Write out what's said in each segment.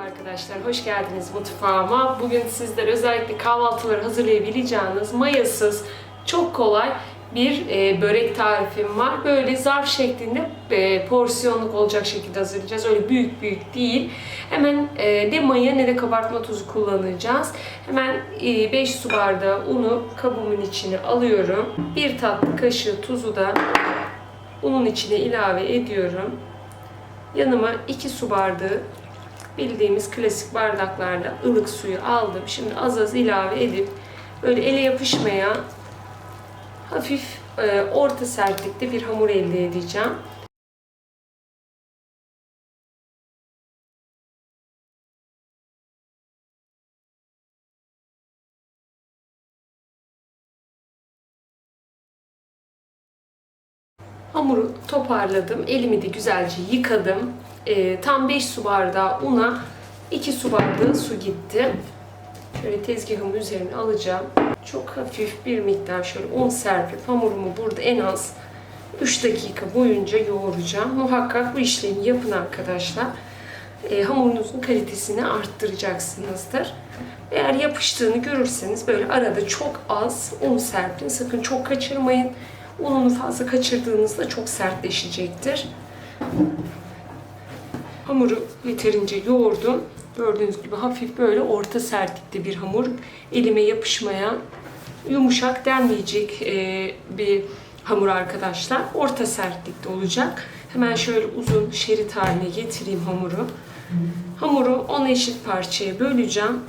Merhaba arkadaşlar, hoş geldiniz mutfağıma. Bugün sizlere özellikle kahvaltıları hazırlayabileceğiniz mayasız, çok kolay bir e, börek tarifim var. Böyle zarf şeklinde e, porsiyonluk olacak şekilde hazırlayacağız. Öyle büyük büyük değil. Hemen e, ne maya ne de kabartma tozu kullanacağız. Hemen 5 su bardağı unu kabımın içine alıyorum. 1 tatlı kaşığı tuzu da unun içine ilave ediyorum. Yanıma 2 su bardağı bildiğimiz klasik bardaklarda ılık suyu aldım. Şimdi az az ilave edip böyle ele yapışmayan hafif e, orta sertlikte bir hamur elde edeceğim. Hamuru toparladım. Elimi de güzelce yıkadım. E, tam 5 su bardağı una 2 su bardağı su gitti. Şöyle tezgahımın üzerine alacağım. Çok hafif bir miktar şöyle un serpip hamurumu burada en az 3 dakika boyunca yoğuracağım. Muhakkak bu işlemi yapın arkadaşlar. E, hamurunuzun kalitesini arttıracaksınızdır. Eğer yapıştığını görürseniz böyle arada çok az un serpin. Sakın çok kaçırmayın. Ununu fazla kaçırdığınızda çok sertleşecektir. Hamuru yeterince yoğurdum. Gördüğünüz gibi hafif böyle orta sertlikte bir hamur. Elime yapışmayan, yumuşak denmeyecek e, bir hamur arkadaşlar. Orta sertlikte olacak. Hemen şöyle uzun şerit haline getireyim hamuru. Hamuru 10 eşit parçaya böleceğim.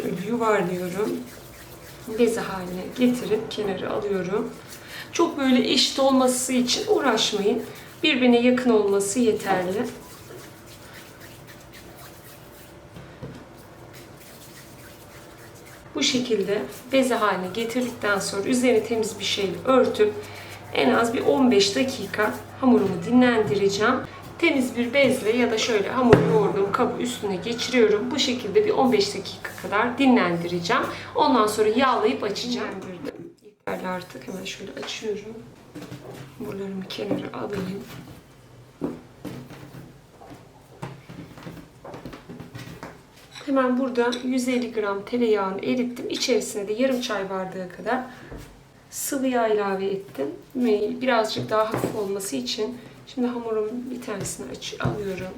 Şöyle yuvarlıyorum. Bezi haline getirip kenara alıyorum. Çok böyle eşit olması için uğraşmayın. Birbirine yakın olması yeterli. Bu şekilde beze haline getirdikten sonra üzerine temiz bir şeyle örtüp en az bir 15 dakika hamurumu dinlendireceğim. Temiz bir bezle ya da şöyle hamur yoğurduğum kabı üstüne geçiriyorum. Bu şekilde bir 15 dakika kadar dinlendireceğim. Ondan sonra yağlayıp açacağım. Yeterli artık. Hemen şöyle açıyorum. Hamurlarımı kenara alayım. Hemen burada 150 gram tereyağını erittim. İçerisine de yarım çay bardağı kadar sıvı yağ ilave ettim. Birazcık daha hafif olması için şimdi hamurumun bir tanesini aç alıyorum.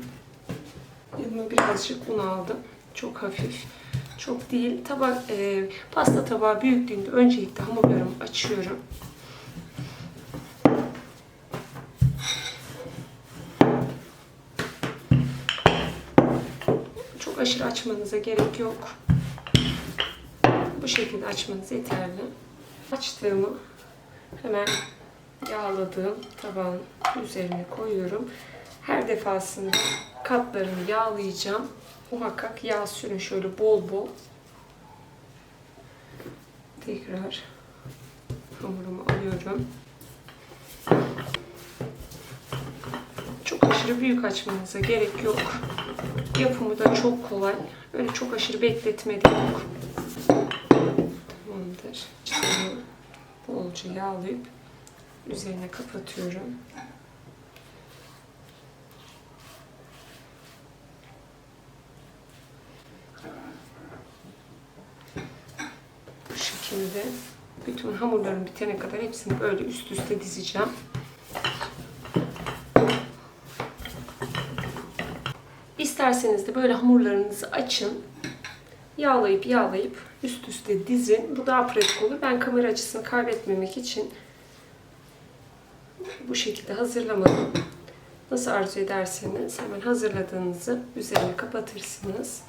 Yanıma birazcık un aldım. Çok hafif. Çok değil. Tabak, e, pasta tabağı büyüklüğünde öncelikle hamurlarımı açıyorum. Çok aşırı açmanıza gerek yok. Bu şekilde açmanız yeterli. Açtığımı hemen yağladığım tabağın üzerine koyuyorum. Her defasında katlarını yağlayacağım. Muhakkak yağ sürün şöyle bol bol. Tekrar hamurumu alıyorum. Çok aşırı büyük açmanıza gerek yok. Yapımı da çok kolay. Öyle çok aşırı bekletme de yok. Tamamdır. Şimdi bolca yağlayıp üzerine kapatıyorum. Bu şekilde bütün hamurlarım bitene kadar hepsini böyle üst üste dizeceğim. İsterseniz de böyle hamurlarınızı açın. Yağlayıp yağlayıp üst üste dizin. Bu daha pratik olur. Ben kamera açısını kaybetmemek için bu şekilde hazırlamadım. Nasıl arzu ederseniz hemen hazırladığınızı üzerine kapatırsınız.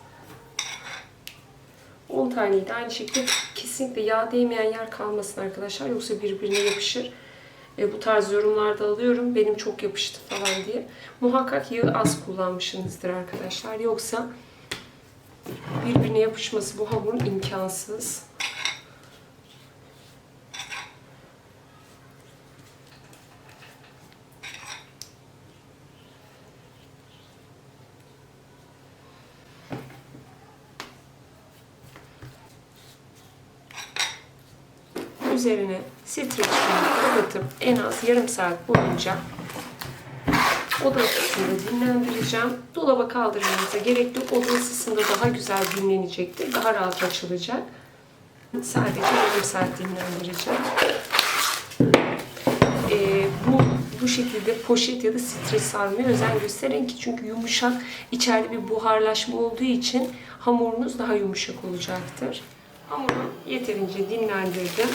10 taneyi de aynı şekilde kesinlikle yağ değmeyen yer kalmasın arkadaşlar. Yoksa birbirine yapışır. E, bu tarz yorumlarda alıyorum. Benim çok yapıştı falan diye. Muhakkak yağı az kullanmışsınızdır arkadaşlar. Yoksa birbirine yapışması bu hamurun imkansız. Üzerine streçleri kapatıp en az yarım saat boyunca oda ısısında dinlendireceğim. Dolaba kaldırmanıza gerek. Oda ısısında daha güzel dinlenecektir. Daha rahat açılacak. Sadece yarım saat dinlendireceğim. Ee, bu bu şekilde poşet ya da streç sarmaya özen gösterin ki çünkü yumuşak içeride bir buharlaşma olduğu için hamurunuz daha yumuşak olacaktır. Hamuru yeterince dinlendirdim.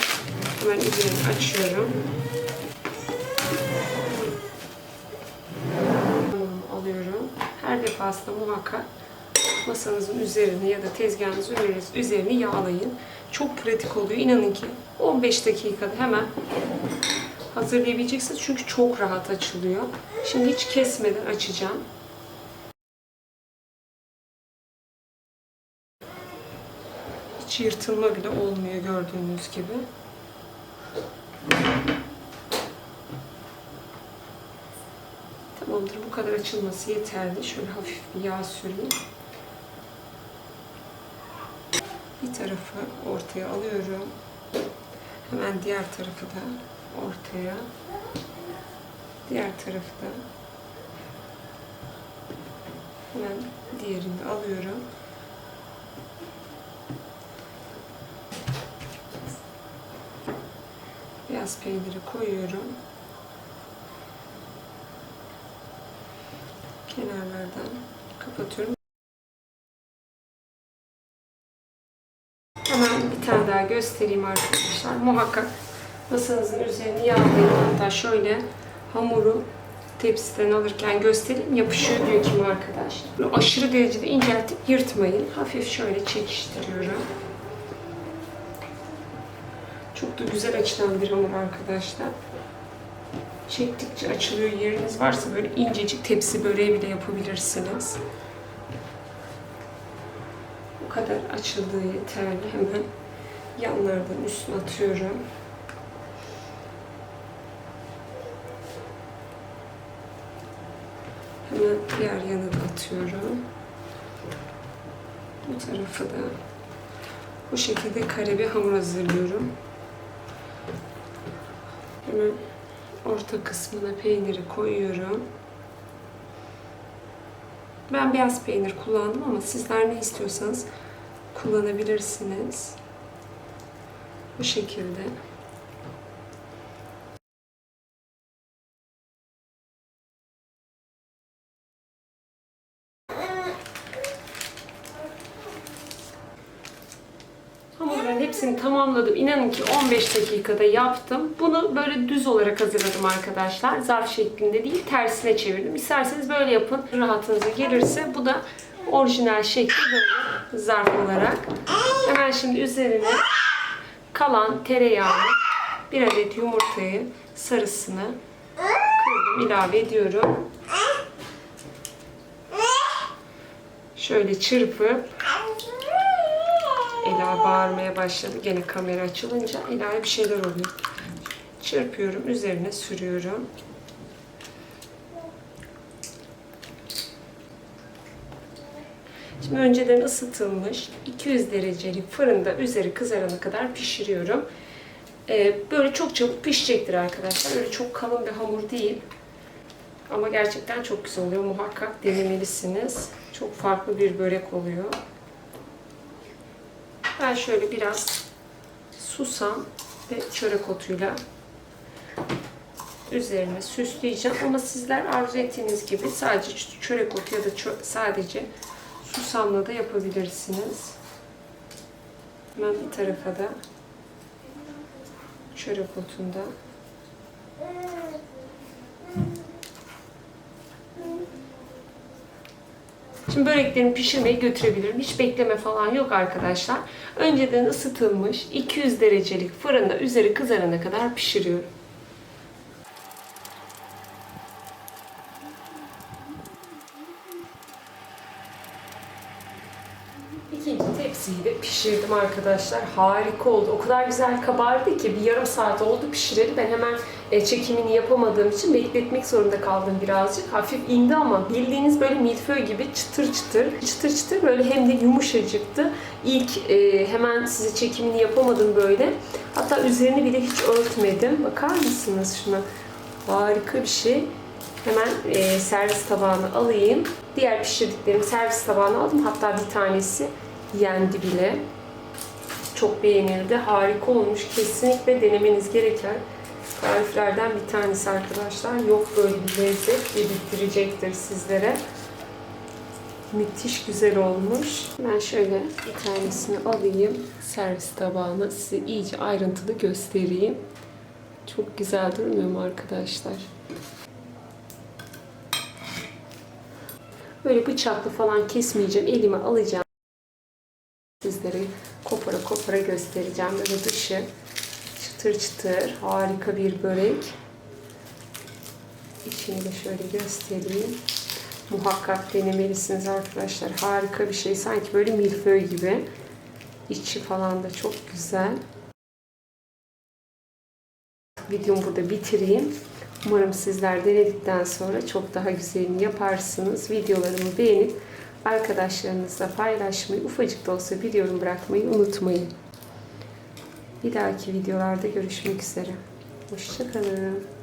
Hemen üzerini açıyorum. Hamurumu alıyorum. Her defasında muhakkak masanızın üzerine ya da tezgahınızın üzerine yağlayın. Çok pratik oluyor. İnanın ki 15 dakikada hemen hazırlayabileceksiniz. Çünkü çok rahat açılıyor. Şimdi hiç kesmeden açacağım. Hiç yırtılma bile olmuyor gördüğünüz gibi. Tamamdır. Bu kadar açılması yeterli. Şöyle hafif bir yağ süreyim. Bir tarafı ortaya alıyorum. Hemen diğer tarafı da ortaya. Diğer tarafı da hemen diğerini alıyorum. Beyaz peyniri koyuyorum. Kenarlardan kapatıyorum. Hemen bir tane daha göstereyim arkadaşlar. Muhakkak masanızın üzerini yağlayın. Hatta şöyle hamuru tepsiden alırken göstereyim. Yapışıyor diyor kim arkadaş. Böyle aşırı derecede inceltip yırtmayın. Hafif şöyle çekiştiriyorum. Çok da güzel açılan bir hamur arkadaşlar. Çektikçe açılıyor. Yeriniz varsa böyle incecik tepsi böreği bile yapabilirsiniz. Bu kadar açıldığı yeterli. Hemen yanlardan üstüne atıyorum. Hemen diğer yana da atıyorum. Bu tarafı da bu şekilde kare bir hamur hazırlıyorum. Hemen orta kısmına peyniri koyuyorum. Ben beyaz peynir kullandım ama sizler ne istiyorsanız kullanabilirsiniz. Bu şekilde. Hepsini tamamladım. İnanın ki 15 dakikada yaptım. Bunu böyle düz olarak hazırladım arkadaşlar. Zarf şeklinde değil, tersine çevirdim. İsterseniz böyle yapın. Rahatınıza gelirse bu da orijinal şekli böyle zarf olarak. Hemen şimdi üzerine kalan tereyağını, bir adet yumurtayı, sarısını kırdım, ilave ediyorum. Şöyle çırpıp Ela bağırmaya başladı. Gene kamera açılınca Ela'ya bir şeyler oluyor. Çırpıyorum, üzerine sürüyorum. Şimdi önceden ısıtılmış 200 derecelik fırında üzeri kızarana kadar pişiriyorum. Ee, böyle çok çabuk pişecektir arkadaşlar. Öyle çok kalın bir hamur değil. Ama gerçekten çok güzel oluyor. Muhakkak denemelisiniz. Çok farklı bir börek oluyor. Ben şöyle biraz susam ve çörek otuyla üzerine süsleyeceğim. Ama sizler arzu ettiğiniz gibi sadece çörek otu ya da sadece susamla da yapabilirsiniz. Hemen bir tarafa da çörek otunda Şimdi böreklerimi pişirmeye götürebilirim. Hiç bekleme falan yok arkadaşlar. Önceden ısıtılmış 200 derecelik fırında üzeri kızarana kadar pişiriyorum. Pişirdim arkadaşlar. Harika oldu. O kadar güzel kabardı ki bir yarım saat oldu pişireli. Ben hemen e, çekimini yapamadığım için bekletmek zorunda kaldım birazcık. Hafif indi ama bildiğiniz böyle milföy gibi çıtır çıtır, çıtır çıtır böyle hem de yumuşacıktı. İlk e, hemen size çekimini yapamadım böyle. Hatta üzerini bile hiç örtmedim. Bakar mısınız şuna? Harika bir şey. Hemen e, servis tabağına alayım. Diğer pişirdiklerimi servis tabağına aldım. Hatta bir tanesi yendi bile. Çok beğenildi. Harika olmuş. Kesinlikle denemeniz gereken tariflerden bir tanesi arkadaşlar. Yok böyle bir lezzet dedirtecektir sizlere. Müthiş güzel olmuş. Ben şöyle bir tanesini alayım. Servis tabağına size iyice ayrıntılı göstereyim. Çok güzel durmuyor mu arkadaşlar? Böyle bıçaklı falan kesmeyeceğim. Elime alacağım. Kopara göstereceğim. Böyle dışı çıtır çıtır harika bir börek. İçini de şöyle göstereyim. Muhakkak denemelisiniz arkadaşlar. Harika bir şey. Sanki böyle milföy gibi. İçi falan da çok güzel. Videomu burada bitireyim. Umarım sizler denedikten sonra çok daha güzelini yaparsınız. Videolarımı beğenip arkadaşlarınızla paylaşmayı, ufacık da olsa bir yorum bırakmayı unutmayın. Bir dahaki videolarda görüşmek üzere. Hoşçakalın.